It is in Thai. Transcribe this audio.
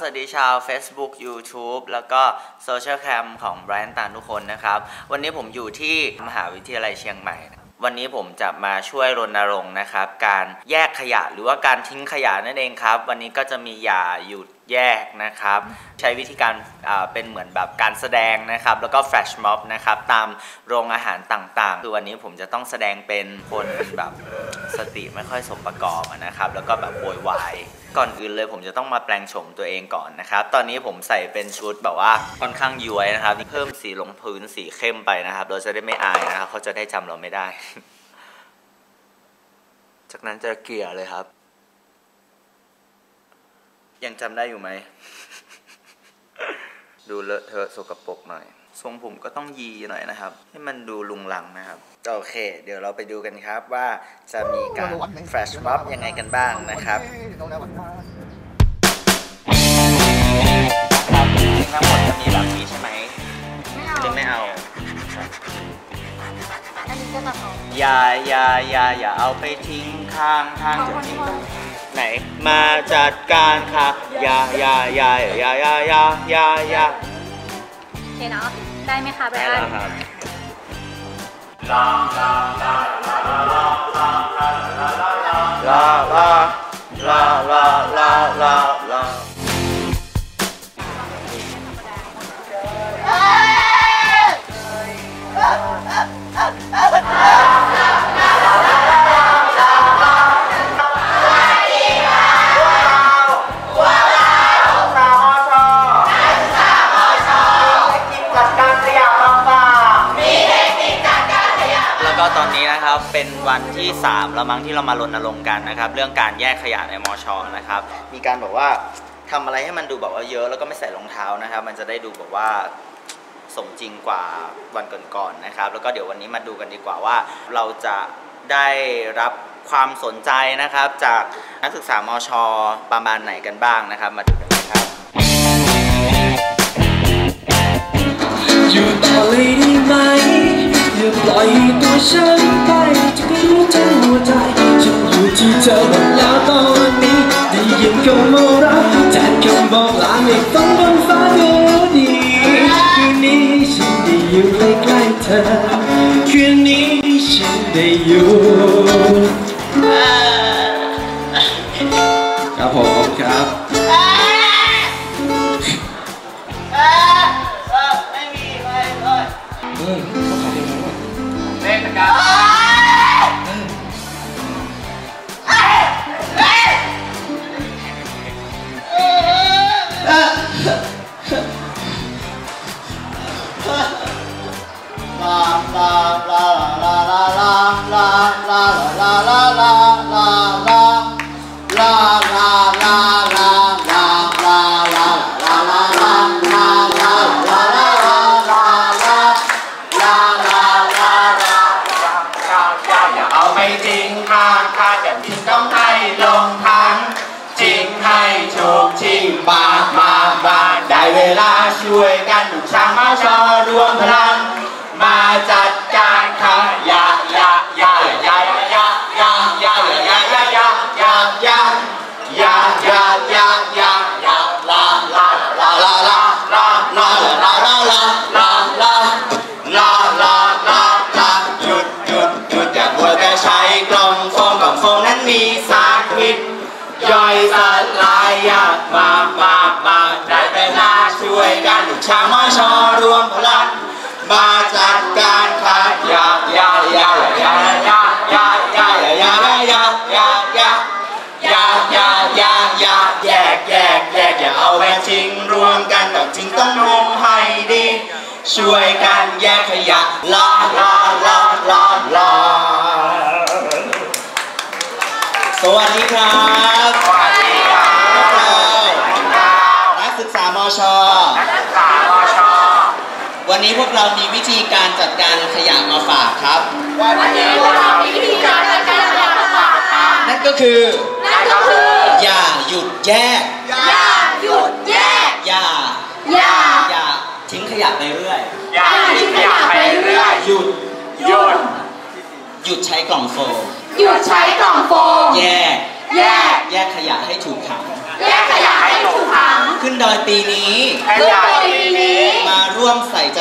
สวัสดีชาว Facebook YouTube แล้วก็โซเชียลแคมของแบรนด์ต่างทุกคนนะครับ วันนี้ผมอยู่ที่มหาวิทยาลัยเชียงใหม่ วันนี้ผมจะมาช่วยรณรงค์นะครับ การแยกขยะหรือว่าการทิ้งขยะนั่นเองครับ วันนี้ก็จะมียาหยุดแยกนะครับ ใช้วิธีการเป็นเหมือนแบบการแสดงนะครับ แล้วก็แฟลชม็อบนะครับ ตามโรงอาหารต่างๆ คือวันนี้ผมจะต้องแสดงเป็นคนแบบสติไม่ค่อยสมประกอบนะครับ แล้วก็แบบโวยวาย ก่อนอื่นเลยผมจะต้องมาแปลงโฉมตัวเองก่อนนะครับ ตอนนี้ผมใส่เป็นชุดแบบว่าค่อนข้างย้วยนะครับ เพิ่มสีลงพื้นสีเข้มไปนะครับ เราจะได้ไม่อายนะครับเขาจะได้จำเราไม่ได้ จากนั้นจะเกลี่ยเลยครับ ยังจำได้อยู่ไหม ดูเลอะเทอะสกปรกหน่อย ทรงผมก็ต้องยีหน่อยนะครับ ให้มันดูลุงลังนะครับ โอเค เดี๋ยวเราไปดูกันครับว่าจะมีการแฟลชม็อบยังไงกันบ้างนะครับครับจริงๆทั้งหมดจะมีแบบนี้ใช่ไหมไม่เอาหรือไม่เอาอันนี้ก็แบบเอาอย่าอย่าอย่าอย่าเอาไปทิ้งข้างทางเอาจะคนทิ้งคนไหน มาจัดการค่ะอย่าอย่าอย่าอย่าอย่าอย่าอย่าอย่าโอเคเนาะ ได้ไหมคะไปได้อัแล้วนครับลาลาลาลาลาลาลาแล้ว ก็ตอนนี้นะครับเป็นวันที่3แล้วมั้งที่เรามารณรงค์กันนะครับ เรื่องการแยกขยะในมอชอนะครับ มีการบอกว่าทำอะไรให้มันดูแบบว่าเยอะแล้วก็ไม่ใส่รองเท้านะครับ มันจะได้ดูแบบว่าสมจริงกว่าวันก่อนๆนะครับ แล้วก็เดี๋ยววันนี้มาดูกันดีกว่าว่า เราจะได้รับความสนใจนะครับ จากนักศึกษามอชอประมาณไหนกันบ้างนะครับ มาดูกันเลยครับ ตัวฉันไปจะไม่รู้ทั้งหัวใจฉันอยู่ที่เธอหมดแล้วตอนนี้ได้ยินคำว่ารักแทนคำบอกลาให้ฟังบนฟ้าเดียวดีคืนนี้ฉันได้อยู่ใกล้ๆเธอคืนนี้ฉันได้อยู่ครับผม ช่วยกันทุกช่าง ย่อยสลายยากมามามาได้เวลาช่วยกันลูกชาวมอชอรวมพลังมาจัดการขยะยายายายายายายายายายายายายายายาแยกแยกแยกอย่าเอาไปทิ้งรวมกันต้องทิ้งต้องรวมให้ดีช่วยกันแยกขยะ สวัสดีครับสวัสดีครับนักศึกษามช วันนี้พวกเรามีวิธีการจัดการขยะมาฝากครับ วันนี้พวกเรามีวิธีการจัดการขยะมาฝากค่ะนั่นก็คือ นั่นก็คือ อย่าหยุดแยก อย่าหยุดแยก อย่า อย่า อย่าทิ้งขยะไปเรื่อย อย่าทิ้งขยะไปเรื่อย หยุด หยุด หยุดใช้กล่องโฟม หยุดใช้กล่องโฟม แยก แยก แยกขยะให้ถูกถัง แยกขยะให้ถูกถัง ขึ้นดอยปีนี้แค่ยายปีนี้ มาร่วมใส่ใจ